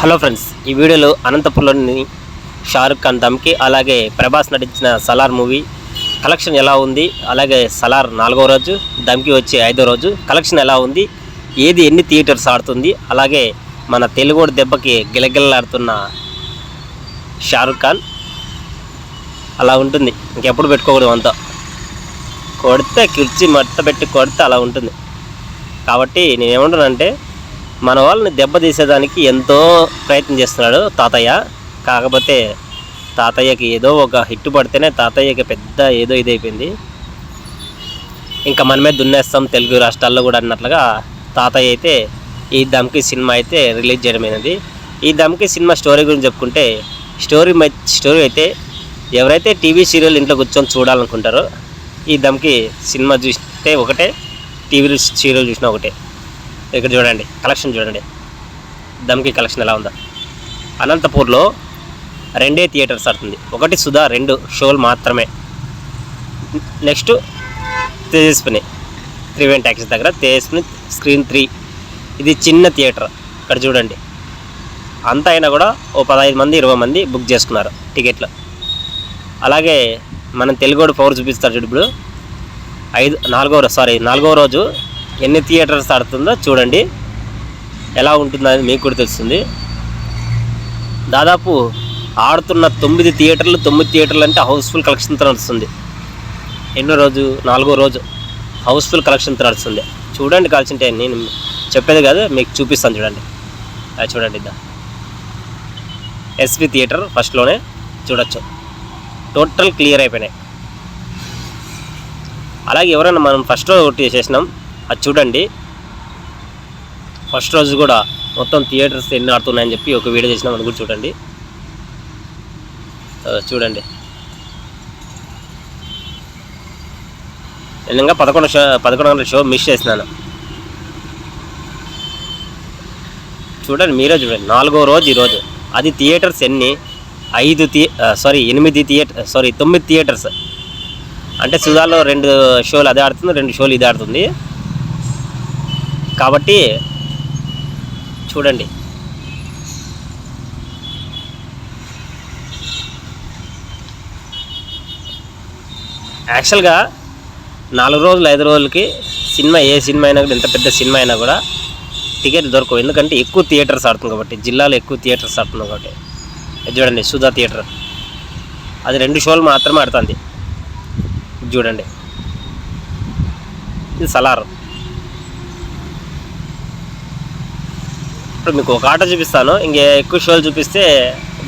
Hello friends ఈ వీడియోలో అనంతపురంలోని షారుఖ్ ఖాన్ దమ్కి అలాగే ప్రభాస్ నటించిన సలార్ మూవీ కలెక్షన్ ఎలా ఉంది అలాగే సలార్ నాలుగో రోజు దమ్కి వచ్చే ఐదో రోజు కలెక్షన్ ఎలా ఉంది ఏది ఎన్ని థియేటర్స్ ఆడుతుంది అలాగే మన తెలుగుడు దెబ్బకి గిలగిలలాడుతున్న షారుఖ్ ఖాన్ అలా ఉంటుంది. ఇంకెప్పుడు పెట్టుకోకూడదు అంతా. కొడితే కుర్చీ మట్ట పెట్టి కొడితే అలా ఉంటుంది. కాబట్టి నేనేమంటానంటే మన వాళ్ళని దెబ్బతీసేదానికి ఎంతో ప్రయత్నం చేస్తున్నాడు తాతయ్య. కాకపోతే తాతయ్యకి ఏదో ఒక హిట్ పడితేనే తాతయ్యకి పెద్ద ఏదో ఇది అయిపోయింది. ఇంకా మనమే దున్నేస్తాం తెలుగు రాష్ట్రాల్లో కూడా అన్నట్లుగా తాతయ్య అయితే ఈ దమ్కి సినిమా అయితే రిలీజ్ చేయడమైనది ఈ దమ్కి సినిమా స్టోరీ గురించి చెప్పుకుంటే స్టోరీ మై స్టోరీ అయితే ఎవరైతే టీవీ సీరియల్ ఇంట్లో కూర్చొని చూడాలనుకుంటారో ఈ దమ్కి సినిమా చూస్తే ఒకటే టీవీ సీరియల్ చూసినా ఒకటే. ఇక్కడ చూడండి కలెక్షన్ చూడండి. దమ్కి కలెక్షన్ ఎలా ఉందో. అనంతపూర్లో రెండే థియేటర్స్ ఆడుతుంది. ఒకటి సుధా రెండు షోలు మాత్రమే. నెక్స్ట్ తేజస్విని. త్రివేణి ట్యాక్సీ దగ్గర తేజస్విని స్క్రీన్ త్రీ. ఇది చిన్న థియేటర్. ఇక్కడ చూడండి. అంత అయినా కూడా ఓ పదహైదు మంది ఇరవై మంది బుక్ చేసుకున్నారు టికెట్లు. అలాగే మనం తెలుగోడు పవర్ చూపిస్తారు చూడు ఇప్పుడు. ఐదు నాలుగో సారీ నాలుగో రోజు ఎన్ని థియేటర్స్ ఆడుతుందో చూడండి. ఎలా ఉంటుందో అనేది మీకు కూడా తెలుస్తుంది. దాదాపు ఆడుతున్న తొమ్మిది థియేటర్లు తొమ్మిది థియేటర్లు అంటే హౌస్ఫుల్ కలెక్షన్తో నడుస్తుంది. ఎన్నో రోజు నాలుగో రోజు హౌస్ఫుల్ కలెక్షన్తో నడుస్తుంది. చూడండి కాల్చింటే నేను చెప్పేది కాదు మీకు చూపిస్తాను చూడండి. అది చూడండి ఇద్దా. ఎస్వి థియేటర్ ఫస్ట్లోనే చూడొచ్చు. టోటల్ క్లియర్ అయిపోయినాయి. అలాగే ఎవరైనా మనం ఫస్ట్ రోజు ఒకటి చేసినాం అది చూడండి. ఫస్ట్ రోజు కూడా మొత్తం థియేటర్స్ ఎన్ని ఆడుతున్నాయని చెప్పి ఒక వీడియో చేసినాం అది కూడా చూడండి. చూడండి. నిజంగా పదకొండు షో పదకొండు గంటల షో మిస్ చేసినాను. చూడండి మీరే చూడండి. నాలుగో రోజు ఈరోజు అది థియేటర్స్ ఎన్ని? ఐదు థియే సారీ ఎనిమిది థియేటర్ సారీ తొమ్మిది థియేటర్స్. అంటే సుధాలో రెండు షోలు అదే ఆడుతుంది రెండు షోలు ఇది ఆడుతుంది. కాబట్టి చూడండి. యాక్చువల్గా నాలుగు రోజులు ఐదు రోజులకి సినిమా ఏ సినిమా అయినా కూడా ఎంత పెద్ద సినిమా అయినా కూడా టికెట్ దొరకవు. ఎందుకంటే ఎక్కువ థియేటర్స్ ఆడుతుంది కాబట్టి జిల్లాలో ఎక్కువ థియేటర్స్ ఆడుతున్నాం కాబట్టి. చూడండి సుధా థియేటర్. అది రెండు షోలు మాత్రమే ఆడుతుంది. చూడండి. ఇది సలార్. ఇప్పుడు మీకు ఒక ఆటో చూపిస్తాను. ఇంకే ఎక్కువ షోలు చూపిస్తే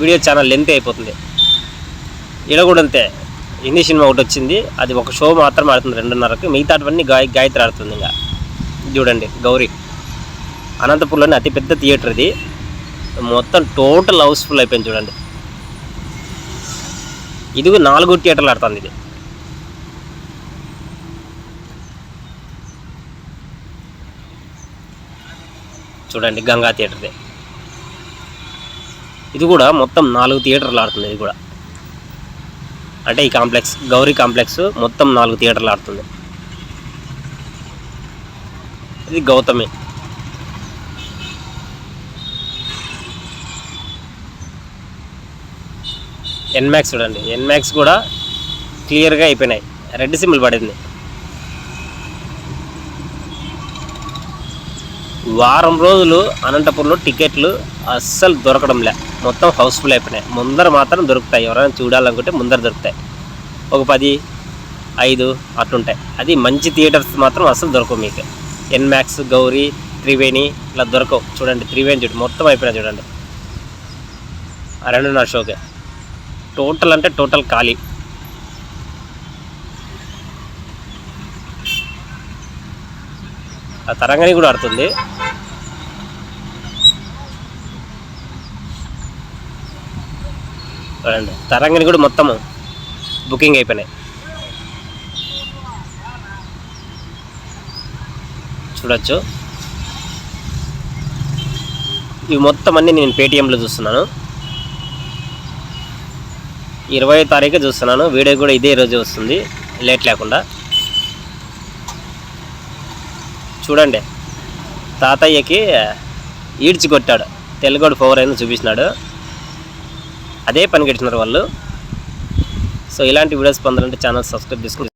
వీడియో చాలా లెంత్ అయిపోతుంది. ఇలా కూడా అంతే. హిందీ సినిమా ఒకటి వచ్చింది. అది ఒక షో మాత్రం ఆడుతుంది రెండున్నరకు. మిగతావన్నీ గాయ గాయత్రి ఆడుతుంది ఇంకా. ఇది చూడండి గౌరీ. అనంతపూర్లోని అతిపెద్ద థియేటర్ ఇది. మొత్తం టోటల్ హౌస్ఫుల్ అయిపోయింది చూడండి. ఇది నాలుగు థియేటర్లు ఆడుతుంది ఇది. చూడండి గంగా థియేటర్దే. ఇది కూడా మొత్తం నాలుగు థియేటర్లు ఆడుతుంది ఇది కూడా. అంటే ఈ కాంప్లెక్స్ గౌరీ కాంప్లెక్స్ మొత్తం నాలుగు థియేటర్లు ఆడుతుంది. ఇది గౌతమి. ఎన్మాక్స్ చూడండి ఎన్మాక్స్ కూడా క్లియర్గా అయిపోయినాయి. రెడ్ సిమ్లు పడింది. వారం రోజులు అనంతపురంలో టికెట్లు అస్సలు దొరకడంలే. మొత్తం హౌస్ఫుల్ అయిపోయినాయి. ముందర మాత్రం దొరుకుతాయి. ఎవరైనా చూడాలనుకుంటే ముందర దొరుకుతాయి. ఒక పది ఐదు అట్లుంటాయి. అది మంచి థియేటర్స్ మాత్రం అస్సలు దొరకవు మీకు. ఎన్మాక్స్ గౌరీ త్రివేణి ఇలా దొరకవు. చూడండి త్రివేణి చూడు మొత్తం అయిపోయినాయి చూడండి. ఆ రెండున్నర షోకే. టోటల్ అంటే టోటల్ ఖాళీ. ఆ తరంగని కూడా ఆడుతుంది. చూడండి. తరంగని కూడా మొత్తం బుకింగ్ అయిపోయినాయి. చూడొచ్చు. ఇవి మొత్తం అన్నీ నేను పేటిఎంలో చూస్తున్నాను. ఇరవై తారీఖు చూస్తున్నాను. వీడియో కూడా ఇదే రోజు వస్తుంది. లేట్ లేకుండా. చూడండి. తాతయ్యకి ఈడ్చి కొట్టాడు. తెలుగుడు పవర్ అయిన చూపిస్తున్నాడు. అదే పని గడిచినారు వాళ్ళు. సో ఇలాంటి వీడియోస్ పొందాలంటే ఛానల్ సబ్స్క్రైబ్ చేసుకుని